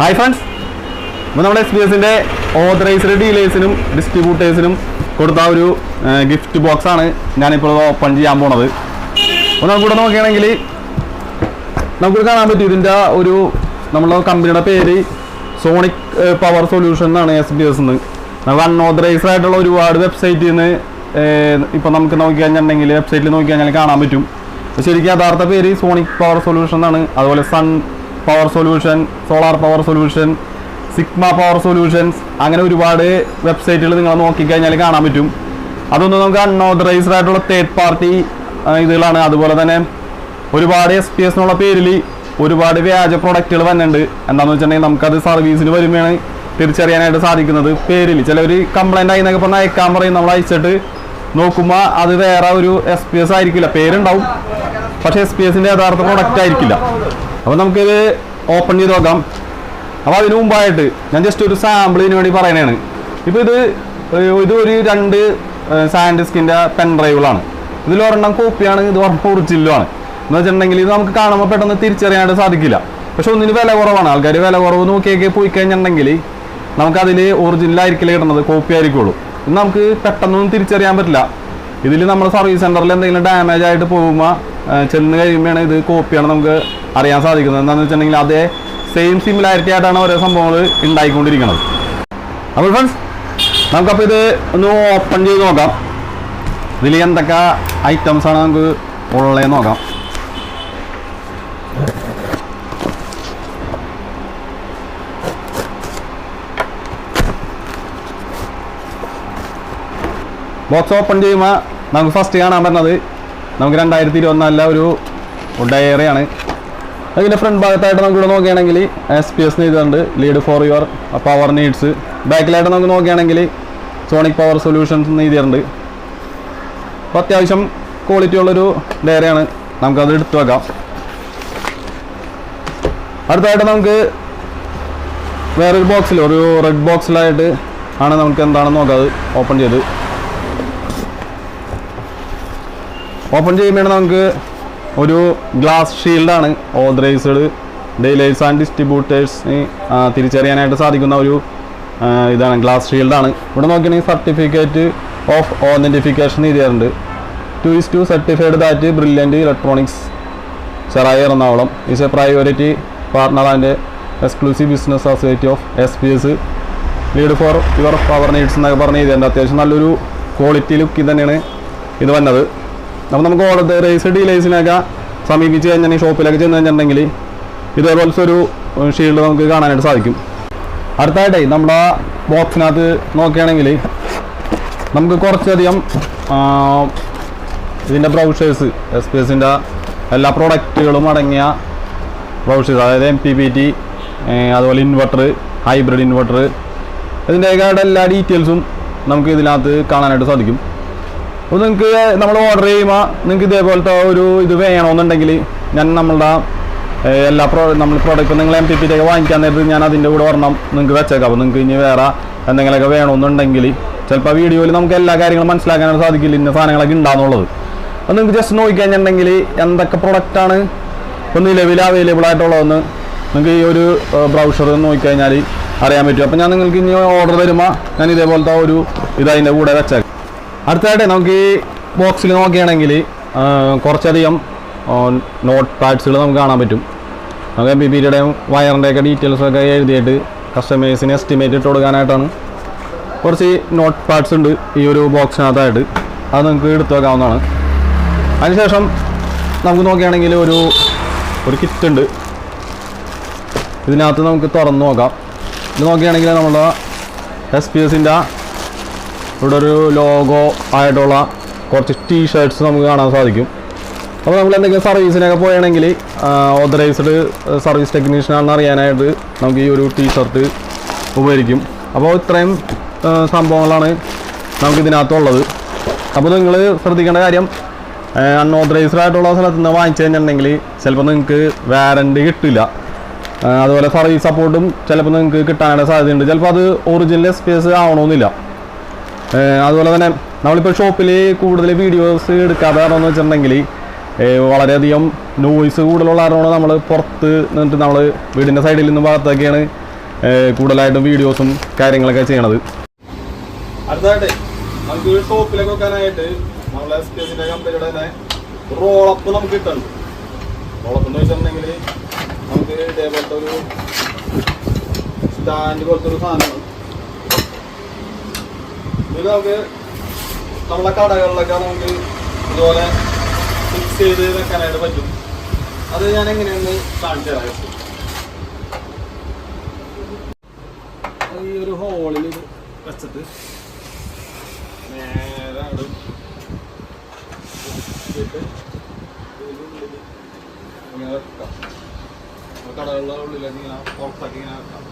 Hi friends ഇപ്പോൾ നമ്മുടെ S B എസിന്റെ ഓതറൈസ്ഡ് ഡീലേഴ്സിനും ഡിസ്ട്രിബ്യൂട്ടേഴ്സിനും കൊടുത്ത ഒരു ഗിഫ്റ്റ് ബോക്സാണ് ഞാനിപ്പോൾ ഓപ്പൺ ചെയ്യാൻ പോണത്. അപ്പോൾ നമുക്കിവിടെ നോക്കുകയാണെങ്കിൽ നമുക്ക് കാണാൻ പറ്റും. ഇതിന്റെ ഒരു നമ്മളെ കമ്പനിയുടെ പേര് സോണിക് പവർ സൊല്യൂഷൻ എന്നാണ് എസ് ബി എസ് എന്ന് നമുക്ക് അൺഓതറൈസ്ഡ് ആയിട്ടുള്ള ഒരുപാട് വെബ്സൈറ്റിൽ നിന്ന് ഇപ്പോൾ നമുക്ക് നോക്കിക്കഴിഞ്ഞിട്ടുണ്ടെങ്കിൽ വെബ്സൈറ്റിൽ നോക്കിക്കഴിഞ്ഞാൽ കാണാൻ പറ്റും. ശരിക്കും യഥാർത്ഥ പേര് സോണിക് പവർ സൊല്യൂഷൻ എന്നാണ്. അതുപോലെ Sun power solution solar power solution Sigma power solutions അങ്ങനെ ഒരുപാട് വെബ്സൈറ്റുകൾ നിങ്ങൾ നോക്കിക്കഴിഞ്ഞാൽ കാണാൻ പറ്റും. അതൊന്നും നമുക്ക് അൺഓതറൈസ്ഡ് ആയിട്ടുള്ള തേർഡ് പാർട്ടി ഇതുകളാണ്. അതുപോലെ തന്നെ ഒരുപാട് എസ് പി എസ് എന്നുള്ള പേരിൽ ഒരുപാട് വ്യാജ പ്രൊഡക്റ്റുകൾ വന്നിട്ടുണ്ട് എന്താണെന്ന് വെച്ചിട്ടുണ്ടെങ്കിൽ നമുക്കത് സർവീസിന് വരുമ്പോഴാണ് തിരിച്ചറിയാനായിട്ട് സാധിക്കുന്നത് പേരിൽ ചിലവർ കംപ്ലൈന്റ് ആയി എന്നൊക്കെ പറഞ്ഞാൽ അയക്കാൻ പറയും. നമ്മൾ അയച്ചിട്ട് നോക്കുമ്പോൾ അത് വേറെ ഒരു എസ് പി എസ് ആയിരിക്കില്ല. പേരുണ്ടാവും. പക്ഷേ എസ് പി എസിന്റെ യഥാർത്ഥ പ്രൊഡക്റ്റ് ആയിരിക്കില്ല. അപ്പോൾ നമുക്കിത് ഓപ്പൺ ചെയ്ത് നോക്കാം. അപ്പോൾ അതിനു മുമ്പായിട്ട് ഞാൻ ജസ്റ്റ് ഒരു സാമ്പിളിന് വേണ്ടി പറയണതാണ് ഇപ്പോൾ ഇത് ഇതൊരു ഇത് ഒരു രണ്ട് സാൻഡിസ്കിന്റെ പെൻ ഡ്രൈവുകളാണ് ഇതിൽ ഒരെണ്ണം കോപ്പിയാണ് ഇത് ഒരെണ്ണം ഒറിജിനലുമാണ് എന്ന് വെച്ചിട്ടുണ്ടെങ്കിൽ ഇത് നമുക്ക് കാണുമ്പോൾ പെട്ടെന്ന് തിരിച്ചറിയാനായിട്ട് സാധിക്കില്ല. പക്ഷെ ഒന്നിന് വില കുറവാണ്. ആൾക്കാർ വില കുറവ് നോക്കിയൊക്കെ പോയി കഴിഞ്ഞിട്ടുണ്ടെങ്കിൽ നമുക്കതിൽ ഒറിജിനലായിരിക്കില്ല കിട്ടുന്നത് കോപ്പി ആയിരിക്കുള്ളൂ. ഇത് നമുക്ക് പെട്ടെന്നൊന്നും തിരിച്ചറിയാൻ പറ്റില്ല. ഇതിൽ നമ്മുടെ സർവീസ് സെന്ററിൽ എന്തെങ്കിലും ഡാമേജ് ആയിട്ട് പോകുമ്പോൾ ചെന്ന് കഴിയുമ്പോഴാണ് ഇത് കോപ്പിയാണ് നമുക്ക് അറിയാൻ സാധിക്കുന്നത്. എന്താണെന്ന് വെച്ചിട്ടുണ്ടെങ്കിൽ അതേ സെയിം സിമിലാരിറ്റി ആയിട്ടാണ് ഓരോ സംഭവങ്ങൾ ഉണ്ടായിക്കൊണ്ടിരിക്കുന്നത് അപ്പോൾ ഫ്രണ്ട്സ് നമുക്കപ്പോൾ ഇത് ഒന്ന് ഓപ്പൺ ചെയ്ത് നോക്കാം. ഇതിൽ എന്തൊക്കെ ഐറ്റംസാണ് നമുക്ക് ഉള്ളത് നോക്കാം. ബോക്സ് ഓപ്പൺ ചെയ്യുമ്പോൾ നമുക്ക് ഫസ്റ്റ് കാണാൻ പറ്റുന്നത് നമുക്ക് രണ്ടായിരത്തി ഇരുപത്തിനാലിലെ ഒരു ഡയറിയാണ് അതിന്റെ ഫ്രണ്ട് ഭാഗത്തായിട്ട് നമുക്ക് ഇവിടെ നോക്കുകയാണെങ്കിൽ എസ് പി എസ് എഴുതുന്നുണ്ട് lead for your power needs ബാക്കിലായിട്ട് നമുക്ക് നോക്കുകയാണെങ്കിൽ സോണിക് പവർ സൊല്യൂഷൻസ് എന്ന് എഴുതിയിട്ടുണ്ട്. അപ്പോൾ അത്യാവശ്യം ക്വാളിറ്റി ഉള്ളൊരു ഡയറിയാണ് നമുക്കത് എടുത്തു വെക്കാം. അടുത്തായിട്ട് നമുക്ക് വേറൊരു ബോക്സിൽ ഒരു റെഡ് ബോക്സിലായിട്ട് ആണ് നമുക്ക് എന്താണെന്ന് നോക്കാം. ഓപ്പൺ ചെയ്ത്. ഓപ്പൺ ചെയ്യുമ്പോഴാണ് നമുക്ക് ഒരു ഗ്ലാസ് ഷീൽഡാണ് ഓതറൈസ്ഡ് ഡീലേഴ്സ് ആൻഡ് ഡിസ്ട്രിബ്യൂട്ടേഴ്സിന് തിരിച്ചറിയാനായിട്ട് സാധിക്കുന്ന ഒരു ഇതാണ് ഗ്ലാസ് ഷീൽഡാണ് ഇവിടെ നോക്കുകയാണെങ്കിൽ certificate of authentication എഴുതിയാറുണ്ട് to is to certified that brilliant electronics Cherai Ernakulam. Is a priority partner and exclusive business associate of S P S lead for your power needs എന്നൊക്കെ പറഞ്ഞ് എഴുതിയിട്ടുണ്ട്. അത്യാവശ്യം നല്ലൊരു ക്വാളിറ്റി ലുക്ക് തന്നെയാണ് ഇത് വന്നത്. അപ്പോൾ നമുക്ക് ഓർഡർ റേസ് ഡീലേഴ്സിനൊക്കെ സമീപിച്ച് കഴിഞ്ഞാൽ ഷോപ്പിലൊക്കെ ചെന്ന് കഴിഞ്ഞിട്ടുണ്ടെങ്കിൽ ഇതേപോലത്തെ ഒരു ഷീൽഡ് നമുക്ക് കാണാനായിട്ട് സാധിക്കും. അടുത്തായിട്ടേ നമ്മുടെ ബോക്സിനകത്ത് നോക്കുകയാണെങ്കിൽ നമുക്ക് കുറച്ചധികം ഇതിന്റെ ബ്രൗഷേഴ്സ് എസ് പി എസിന്റെ എല്ലാ പ്രോഡക്റ്റുകളും അടങ്ങിയ ബ്രൗഷേഴ്സ് അതായത് എം പി പി ടി അതുപോലെ ഇൻവെർട്ടർ ഹൈബ്രിഡ് ഇൻവെർട്ടർ ഇതിന്റെയൊക്കെ എല്ലാ ഡീറ്റെയിൽസും നമുക്ക് ഇതിനകത്ത് കാണാനായിട്ട് സാധിക്കും. അപ്പോൾ നിങ്ങൾക്ക് നമ്മൾ ഓർഡർ ചെയ്യുമ്പോൾ നിങ്ങൾക്ക് ഇതേപോലത്തെ ഒരു ഇത് വേണമെന്നുണ്ടെങ്കിൽ ഞാൻ നമ്മളുടെ എല്ലാ പ്രോ നമ്മൾ പ്രോഡക്റ്റ് നിങ്ങൾ എം പി പി ഒക്കെ വാങ്ങിക്കാൻ നേരത്ത് ഞാൻ അതിന്റെ കൂടെ ഒരെണ്ണം നിങ്ങൾക്ക് വെച്ചേക്കാം. അപ്പോൾ നിങ്ങൾക്ക് ഇനി വേറെ എന്തെങ്കിലുമൊക്കെ വേണമെന്നുണ്ടെങ്കിൽ ചിലപ്പോൾ വീഡിയോയിൽ നമുക്ക് എല്ലാ കാര്യങ്ങളും മനസ്സിലാക്കാനായിട്ട് സാധിക്കില്ല. ഇന്ന സാധനങ്ങളൊക്കെ ഉണ്ടാകുന്നുള്ളത്. അപ്പോൾ നിങ്ങൾക്ക് ജസ്റ്റ് നോക്കിക്കഴിഞ്ഞിട്ടുണ്ടെങ്കിൽ എന്തൊക്കെ പ്രൊഡക്റ്റാണ് ഇപ്പോൾ നിലവിൽ അവൈലബിൾ ആയിട്ടുള്ളതെന്ന് നിങ്ങൾക്ക് ഈ ഒരു ബ്രൗഷർ നോക്കിക്കഴിഞ്ഞാൽ അറിയാൻ പറ്റും. അപ്പോൾ ഞാൻ നിങ്ങൾക്ക് ഇനി ഓർഡർ തരുമ്പോൾ ഞാൻ ഇതേപോലത്തെ ഒരു ഇതതിന്റെ കൂടെ വെച്ചേക്കാം. അടുത്തതായിട്ട് നമുക്ക് ഈ ബോക്സിൽ നോക്കുകയാണെങ്കിൽ കുറച്ചധികം നോട്ട് പാഡ്സുകൾ നമുക്ക് കാണാൻ പറ്റും. നമുക്ക് എം ബി വയറിന്റെ വയറിന്റെയൊക്കെ ഡീറ്റെയിൽസൊക്കെ എഴുതിയിട്ട് കസ്റ്റമേഴ്സിന് എസ്റ്റിമേറ്റ് ഇട്ട് കൊടുക്കാനായിട്ടാണ്. കുറച്ച് നോട്ട് പാഡ്സ് ഉണ്ട് ഈ ഒരു ബോക്സിനകത്തായിട്ട് അത് നമുക്ക് എടുത്തു വെക്കാവുന്നതാണ്. അതിനുശേഷം നമുക്ക് നോക്കുകയാണെങ്കിൽ ഒരു ഒരു കിറ്റ് ഉണ്ട്. ഇതിനകത്ത് നമുക്ക് തുറന്ന് നോക്കാം. ഇത് നോക്കുകയാണെങ്കിൽ നമ്മുടെ എസ് പി എസിന്റെ ഇവിടെ ഒരു ലോഗോ ആയിട്ടുള്ള കുറച്ച് ടീഷർട്ട്സ് നമുക്ക് കാണാൻ സാധിക്കും. അപ്പോൾ നമ്മൾ എന്തെങ്കിലും സർവീസിനൊക്കെ പോയാണെങ്കിൽ ഓതറൈസ്ഡ് സർവീസ് ടെക്നീഷ്യനാണെന്ന് അറിയാനായിട്ട് നമുക്ക് ഈ ഒരു ടീഷർട്ട് ഉപകരിക്കും. അപ്പോൾ ഇത്രയും സംഭവങ്ങളാണ് നമുക്ക് ഇതിനകത്തുള്ളത്. അപ്പോൾ നിങ്ങൾ ശ്രദ്ധിക്കേണ്ട കാര്യം അൺഓതറൈസ്ഡ് ആയിട്ടുള്ള സ്ഥലത്ത് നിന്ന് വാങ്ങിച്ചു കഴിഞ്ഞിട്ടുണ്ടെങ്കിൽ ചിലപ്പോൾ നിങ്ങൾക്ക് വാറണ്ടി കിട്ടില്ല. അതുപോലെ സർവീസ് സപ്പോർട്ടും ചിലപ്പോൾ നിങ്ങൾക്ക് കിട്ടാനുള്ള സാധ്യതയുണ്ട്. ചിലപ്പോൾ അത് ഒറിജിനൽ എക്സ്പീരിയൻസ് ആവണമെന്നില്ല. അതുപോലെ തന്നെ നമ്മളിപ്പോൾ ഷോപ്പിൽ കൂടുതൽ വീഡിയോസ് എടുക്കാതെ കാരണം എന്ന് വെച്ചിട്ടുണ്ടെങ്കിൽ വളരെയധികം നോയ്സ് കൂടുതലുള്ള കാരണമാണ് നമ്മൾ പുറത്ത് നിന്നിട്ട് നമ്മൾ വീടിന്റെ സൈഡിൽ നിന്ന് ഭാഗത്തൊക്കെയാണ് കൂടുതലായിട്ടും വീഡിയോസും കാര്യങ്ങളൊക്കെ ചെയ്യണത്. അടുത്തതായിട്ട് നമുക്ക് ഷോപ്പിലൊക്കെ വെക്കാനായിട്ട് നമ്മളെ എസിന്റെ കമ്പനിയുടെ തന്നെ റോളപ്പ് നമുക്ക് കിട്ടുന്നുണ്ട്. റോളപ്പ് എന്ന് വെച്ചിട്ടുണ്ടെങ്കിൽ നമുക്ക് ഇതേപോലത്തെ ഒരു സ്റ്റാൻഡ് പോലത്തെ ഒരു സാധനമാണ്. ഇത് നമുക്ക് നമ്മളെ കടകളിലൊക്കെ നമുക്ക് ഇതുപോലെ ഫിക്സ് ചെയ്ത് വെക്കാനായിട്ട് പറ്റും. അത് ഞാൻ എങ്ങനെയൊന്ന് കാണിച്ചു തരാം. ഈ ഒരു ഹോളിൽ വെച്ചിട്ട് നേരെ ഇങ്ങനെ വെക്കാം. കടകളുടെ ഉള്ളിലേക്ക് ഇങ്ങനെ പുറത്താക്കി ഇങ്ങനെ വെക്കാം.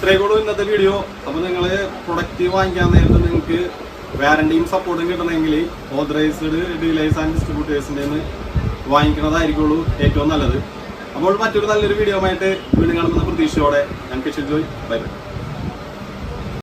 ഇത്രയൊക്കെ ഇന്നത്തെ വീഡിയോ അപ്പോൾ നിങ്ങൾ പ്രൊഡക്റ്റ് വാങ്ങിക്കാൻ നേരത്തെ നിങ്ങൾക്ക് വാറണ്ടിയും സപ്പോർട്ടും കിട്ടണമെങ്കിൽ ഓതറൈസ്ഡ് ഡീലേഴ്സ് ആൻഡ് ഡിസ്ട്രിബ്യൂട്ടേഴ്സിന്റെ വാങ്ങിക്കുന്നതായിരിക്കുള്ളൂ ഏറ്റവും നല്ലത്. അപ്പോൾ മറ്റൊരു നല്ലൊരു വീഡിയോ ആയിട്ട് വീണ്ടും കാണുന്ന പ്രതീക്ഷയോടെ ഞാൻ കിഷൻ ജോയ്. Bye bye